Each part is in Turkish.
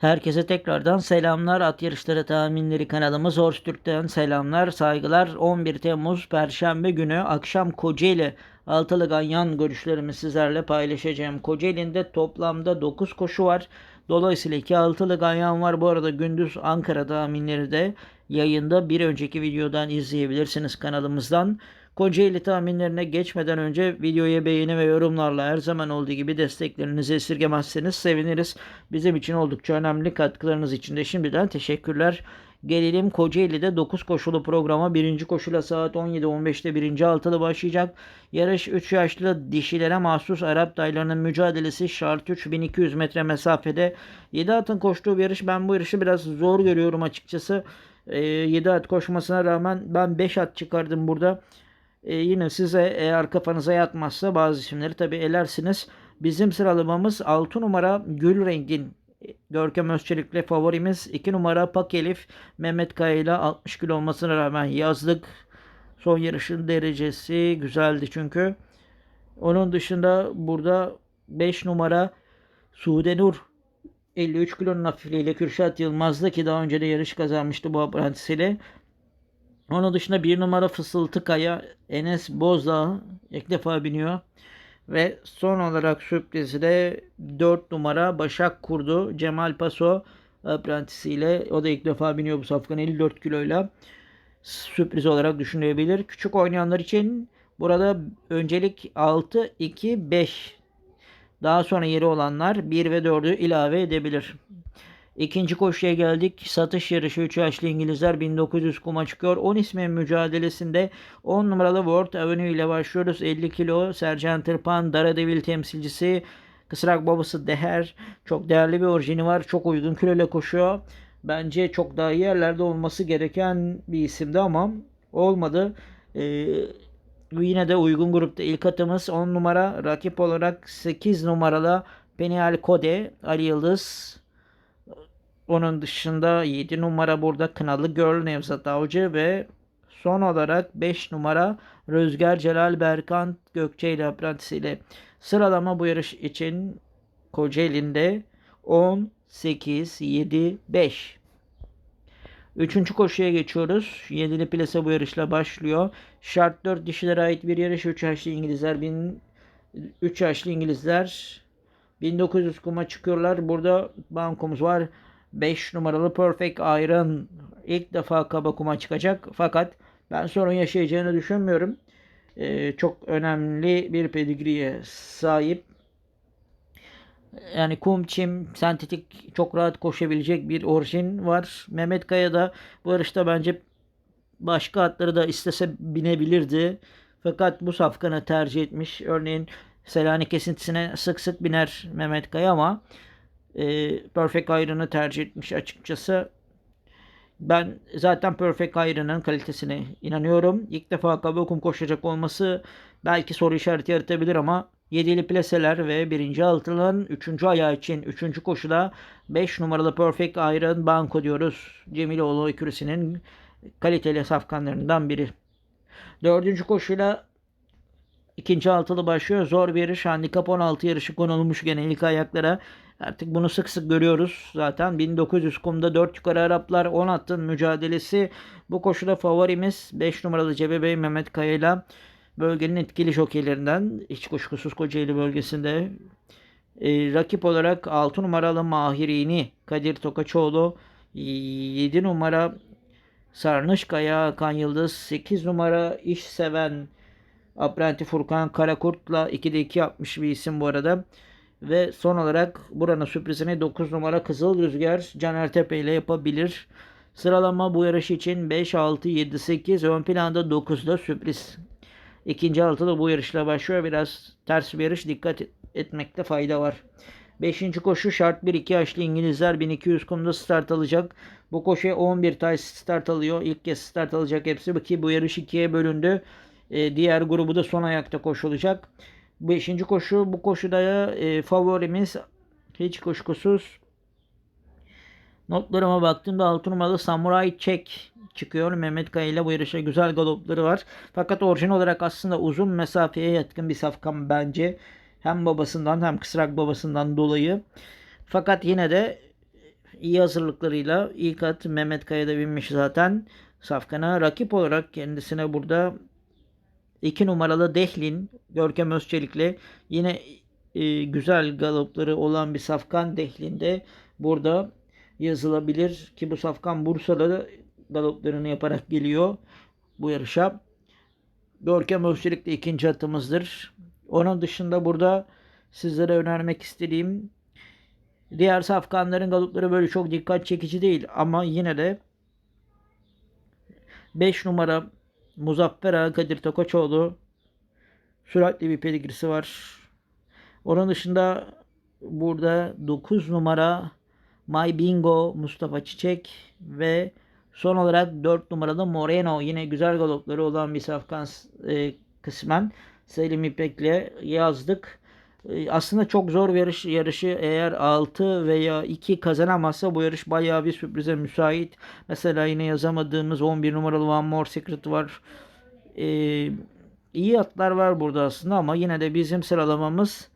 Herkese tekrardan selamlar. At yarışları tahminleri kanalımız Horse Türk'ten selamlar, saygılar. 11 Temmuz Perşembe günü akşam Kocaeli Altılı Ganyan görüşlerimi sizlerle paylaşacağım. Kocaeli'nde toplamda 9 koşu var. Dolayısıyla 2 altılı ganyan var. Bu arada gündüz Ankara tahminleri de yayında bir önceki videodan izleyebilirsiniz kanalımızdan. Kocaeli tahminlerine geçmeden önce videoya beğeni ve yorumlarla her zaman olduğu gibi desteklerinizi esirgemezseniz seviniriz. Bizim için oldukça önemli katkılarınız için de şimdiden teşekkürler. Gelelim Kocaeli'de 9 koşulu programa. Birinci koşuyla saat 17.15'te birinci altılı başlayacak. Yarış 3 yaşlı dişilere mahsus Arap daylarının mücadelesi şart 3200 metre mesafede. 7 atın koştuğu bir yarış. Ben bu yarışı biraz zor görüyorum açıkçası. 7 at koşmasına rağmen ben 5 at çıkardım burada. E, yine size eğer kafanıza yatmazsa bazı isimleri tabi elersiniz. Bizim sıralamamız 6 numara Gül Rengin Görkem Özçelik'le favorimiz 2 numara Pak Elif Mehmet Kaya ile 60 kilo olmasına rağmen yazdık. Son yarışın derecesi güzeldi çünkü. Onun dışında burada 5 numara Sude Nur 53 kilonun hafifliğiyle Kürşat Yılmaz'da ki daha önce de yarış kazanmıştı bu aprentisiyle. Onun dışında bir numara Fısıltı Kaya Enes Bozdağ ilk defa biniyor. Ve son olarak sürprizi de 4 numara Başak Kurdu Cemal Paso aprentisiyle. O da ilk defa biniyor bu safkan 54 kiloyla. Sürpriz olarak düşünülebilir. Küçük oynayanlar için burada öncelik 6, 2, 5. Daha sonra yeri olanlar 1 ve 4'ü ilave edebilir. İkinci koşuya geldik. Satış yarışı 3 yaşlı İngilizler 1900 kuma çıkıyor. 10 ismin mücadelesinde 10 numaralı World Avenue ile başlıyoruz. 50 kilo Sercan Tırpan Daredevil temsilcisi Kısrak babası Deher. Çok değerli bir orijini var. Çok uygun kiloyla koşuyor. Bence çok daha iyi yerlerde olması gereken bir isimdi ama olmadı. Ee, yine de uygun grupta ilk atımız 10 numara. Rakip olarak 8 numaralı Peniel Kode, Ali Yıldız, onun dışında 7 numara burada Kınalı Girl Nevzat Avcı ve son olarak 5 numara Rüzgar Celal Berkant Gökçe ile aprentisiyle sıralama bu yarış için Kocaeli'nde 10, 8, 7, 5. Üçüncü koşuya geçiyoruz. Yedili plase bu yarışla başlıyor. Şart 4 dişilere ait bir yarış. 3 yaşlı İngilizler 1000 3 yaşlı İngilizler 1900 kuma çıkıyorlar. Burada bankomuz var. 5 numaralı Perfect Iron ilk defa kaba kuma çıkacak. Fakat ben sorun yaşayacağını düşünmüyorum. Ee, çok önemli bir pedigriye sahip. Yani kum, çim, sentetik çok rahat koşabilecek bir orijin var. Mehmet Kaya da bu yarışta bence başka atları da istese binebilirdi. Fakat bu safkanı tercih etmiş. Örneğin Selanik kesintisine sık sık biner Mehmet Kaya ama e, Perfect Iron'ı tercih etmiş açıkçası. Ben zaten Perfect Iron'ın kalitesine inanıyorum. İlk defa Kabokum koşacak olması belki soru işareti yaratabilir ama 7'li plaseler ve 1. altılının 3. ayağı için 3. koşuda 5 numaralı Perfect Iron Banko diyoruz. Cemiloğlu ekürüsünün kaliteli safkanlarından biri. 4. koşuyla ikinci altılı başlıyor. Zor bir yarış. Handikap 16 yarışı konulmuş gene ilk ayaklara. Artık bunu sık sık görüyoruz. Zaten 1900 kumda 4 yukarı Araplar 10 attın mücadelesi. Bu koşuda favorimiz 5 numaralı Cebe Mehmet Kaya ile bölgenin etkili jokeylerinden hiç kuşkusuz Kocaeli bölgesinde. E, rakip olarak 6 numaralı Mahirini Kadir Tokaçoğlu 7 numara Sarnışkaya Hakan Yıldız 8 numara iş seven Aprenti Furkan Karakurt'la 2'de 2 yapmış bir isim bu arada. Ve son olarak buranın sürprizini 9 numara Kızıl Rüzgar Caner Tepe ile yapabilir. Sıralama bu yarış için 5, 6, 7, 8. Ön planda 9'da sürpriz. İkinci altıda bu yarışla başlıyor. Biraz ters bir yarış. Dikkat etmekte fayda var. Beşinci koşu şart 1 2 yaşlı İngilizler 1200 kumda start alacak. Bu koşuya 11 tay start alıyor. İlk kez start alacak hepsi ki bu yarış ikiye bölündü. Ee, diğer grubu da son ayakta koşulacak. Beşinci koşu bu koşuda e, favorimiz hiç kuşkusuz notlarıma baktığımda 6 numaralı Samurai Çek çıkıyor. Mehmet Kaya ile bu yarışa güzel galopları var. Fakat orijin olarak aslında uzun mesafeye yatkın bir safkan bence. Hem babasından hem kısrak babasından dolayı. Fakat yine de iyi hazırlıklarıyla ilk at Mehmet Kaya da binmiş zaten Safkan'a. Rakip olarak kendisine burada 2 numaralı Dehlin Görkem Özçelik'le yine e, güzel galopları olan bir Safkan Dehlin'de burada yazılabilir ki bu Safkan Bursa'da da galoplarını yaparak geliyor bu yarışa. Görkem Özçelik de ikinci atımızdır. Onun dışında burada sizlere önermek istediğim diğer safkanların galopları böyle çok dikkat çekici değil ama yine de 5 numara Muzaffer Ağa Kadir Tokoçoğlu süratli bir pedigrisi var. Onun dışında burada 9 numara My Bingo Mustafa Çiçek ve son olarak 4 numaralı Moreno yine güzel galopları olan bir safkan e, kısmen Selim İpek'le yazdık. E, aslında çok zor yarış yarışı eğer 6 veya 2 kazanamazsa bu yarış bayağı bir sürprize müsait. Mesela yine yazamadığımız 11 numaralı One More Secret var. Ee, iyi atlar var burada aslında ama yine de bizim sıralamamız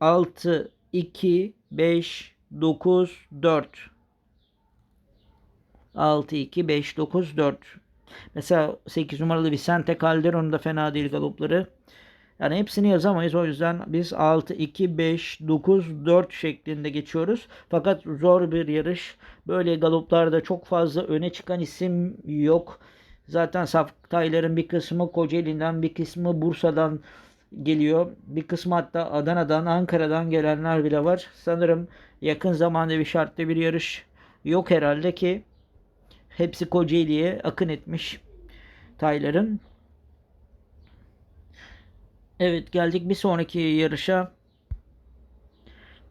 6, 2, 5, 9, 4. 6, 2, 5, 9, 4. Mesela 8 numaralı Vicente Calderon da fena değil galopları. Yani hepsini yazamayız. O yüzden biz 6, 2, 5, 9, 4 şeklinde geçiyoruz. Fakat zor bir yarış. Böyle galoplarda çok fazla öne çıkan isim yok. Zaten Saftayların bir kısmı Kocaeli'nden bir kısmı Bursa'dan geliyor. Bir kısmı hatta Adana'dan, Ankara'dan gelenler bile var. Sanırım yakın zamanda bir şartlı bir yarış yok herhalde ki hepsi Kocaeli'ye akın etmiş Tayların. Evet geldik bir sonraki yarışa.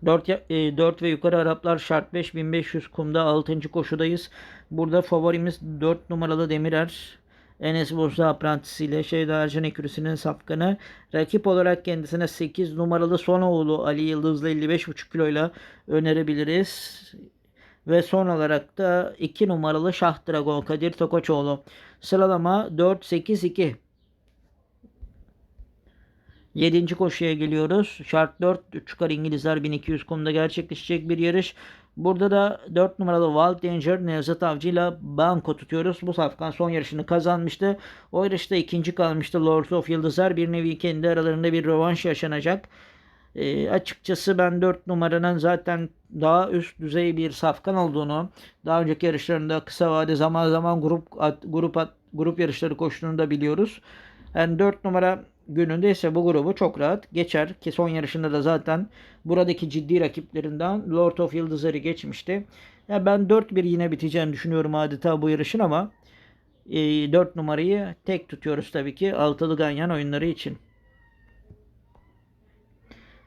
4, 4 ve yukarı Araplar şart 5500 kumda 6. koşudayız. Burada favorimiz 4 numaralı Demirer. Enes Bozda aprantisiyle Şeyda Ercan Ekürüsü'nün safkanı. Rakip olarak kendisine 8 numaralı Sonoğlu Ali Yıldız'la 55,5 kiloyla önerebiliriz. Ve son olarak da 2 numaralı Şah Dragon Kadir Tokoçoğlu. Sıralama 4-8-2. 7. koşuya geliyoruz. Şart 4 çıkar İngilizler 1200 kumda gerçekleşecek bir yarış. Burada da 4 numaralı Wild Danger Nevzat Avcı ile banko tutuyoruz. Bu safkan son yarışını kazanmıştı. O yarışta ikinci kalmıştı Lords of Yıldızlar. Bir nevi kendi aralarında bir rövanş yaşanacak. E, açıkçası ben 4 numaranın zaten daha üst düzey bir safkan olduğunu, daha önceki yarışlarında kısa vade zaman zaman grup at, grup at, grup yarışları koştuğunu da biliyoruz. Yani 4 numara gününde ise bu grubu çok rahat geçer ki son yarışında da zaten buradaki ciddi rakiplerinden Lord of Yıldızları geçmişti. Yani ben 4-1 yine biteceğini düşünüyorum adeta bu yarışın ama e, 4 numarayı tek tutuyoruz tabii ki altılı ganyan oyunları için.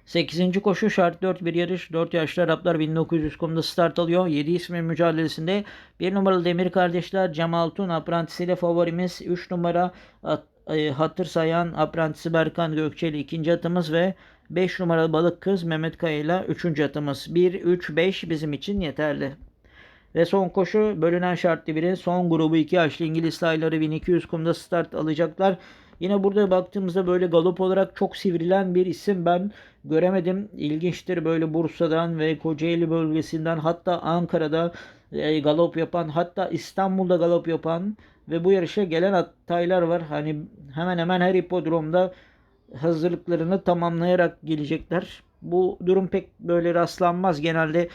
8. koşu şart 4 bir yarış. 4 yaşlı Araplar 1900 kumda start alıyor. 7 ismin mücadelesinde 1 numaralı Demir kardeşler Cemal Tun aprantisiyle favorimiz 3 numara e, hatır sayan aprantisi Berkan Gökçeli ikinci atımız ve 5 numaralı balık kız Mehmet Kaya ile 3. atımız. 1, 3, 5 bizim için yeterli. Ve son koşu bölünen şartlı biri. Son grubu 2 yaşlı İngiliz sayıları 1200 kumda start alacaklar. Yine burada baktığımızda böyle galop olarak çok sivrilen bir isim ben göremedim. İlginçtir böyle Bursa'dan ve Kocaeli bölgesinden hatta Ankara'da e, galop yapan hatta İstanbul'da galop yapan ve bu yarışa gelen ataylar var. Hani hemen hemen her hipodromda hazırlıklarını tamamlayarak gelecekler. Bu durum pek böyle rastlanmaz. Genelde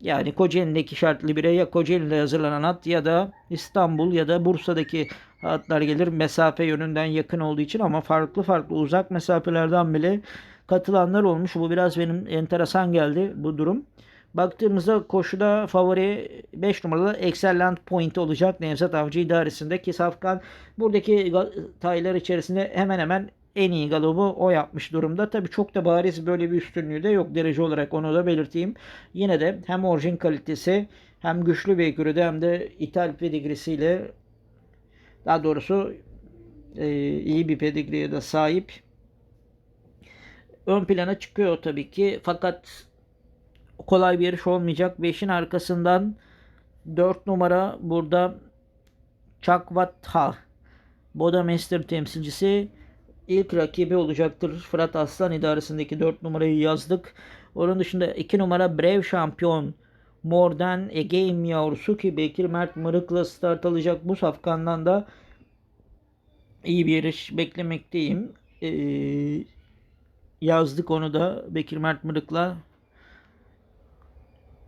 yani Kocaeli'deki şartlı bire ya Kocaeli'de hazırlanan at ya da İstanbul ya da Bursa'daki atlar gelir. Mesafe yönünden yakın olduğu için ama farklı farklı uzak mesafelerden bile katılanlar olmuş. Bu biraz benim enteresan geldi bu durum. Baktığımızda koşuda favori 5 numaralı Excellent Point olacak Nevzat Avcı idaresinde ki Safkan buradaki taylar içerisinde hemen hemen en iyi galobu o yapmış durumda. Tabi çok da bariz böyle bir üstünlüğü de yok derece olarak onu da belirteyim. Yine de hem orijin kalitesi hem güçlü bir ekürüde hem de ithal pedigrisiyle daha doğrusu e, iyi bir pedigriye de sahip. Ön plana çıkıyor tabii ki. Fakat kolay bir yarış olmayacak. 5'in arkasından 4 numara burada Chakvatha Boda Master temsilcisi ilk rakibi olacaktır. Fırat Aslan idaresindeki 4 numarayı yazdık. Onun dışında 2 numara Brave Şampiyon Mor'dan A Game yavrusu ki Bekir Mert Mırık'la start alacak bu safkandan da iyi bir yarış beklemekteyim. Ee, yazdık onu da Bekir Mert Mırık'la.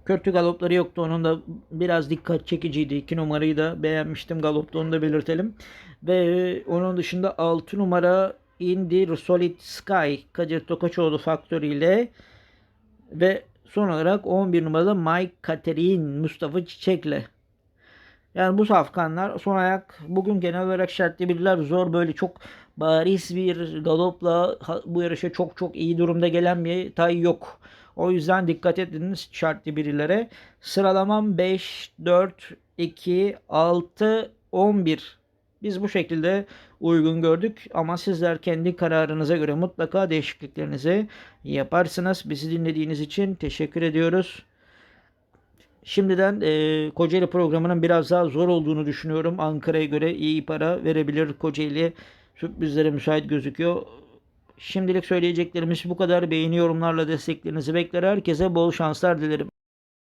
Kötü galopları yoktu. Onun da biraz dikkat çekiciydi. 2 numarayı da beğenmiştim galopta onu da belirtelim. Ve onun dışında 6 numara Indy Solid Sky Kadir Tokaçoğlu faktörüyle ve son olarak 11 numaralı Mike Katerin Mustafa Çiçek'le. Yani bu safkanlar son ayak bugün genel olarak şartlı birler zor böyle çok bariz bir galopla bu yarışa çok çok iyi durumda gelen bir tay yok. O yüzden dikkat ediniz şartlı birilere. Sıralamam 5, 4, 2, 6, 11. Biz bu şekilde uygun gördük ama sizler kendi kararınıza göre mutlaka değişikliklerinizi yaparsınız. Bizi dinlediğiniz için teşekkür ediyoruz. Şimdiden e, Kocaeli programının biraz daha zor olduğunu düşünüyorum. Ankara'ya göre iyi para verebilir Kocaeli. Sürprizlere müsait gözüküyor. Şimdilik söyleyeceklerimiz bu kadar. Beğeni yorumlarla desteklerinizi bekler. Herkese bol şanslar dilerim.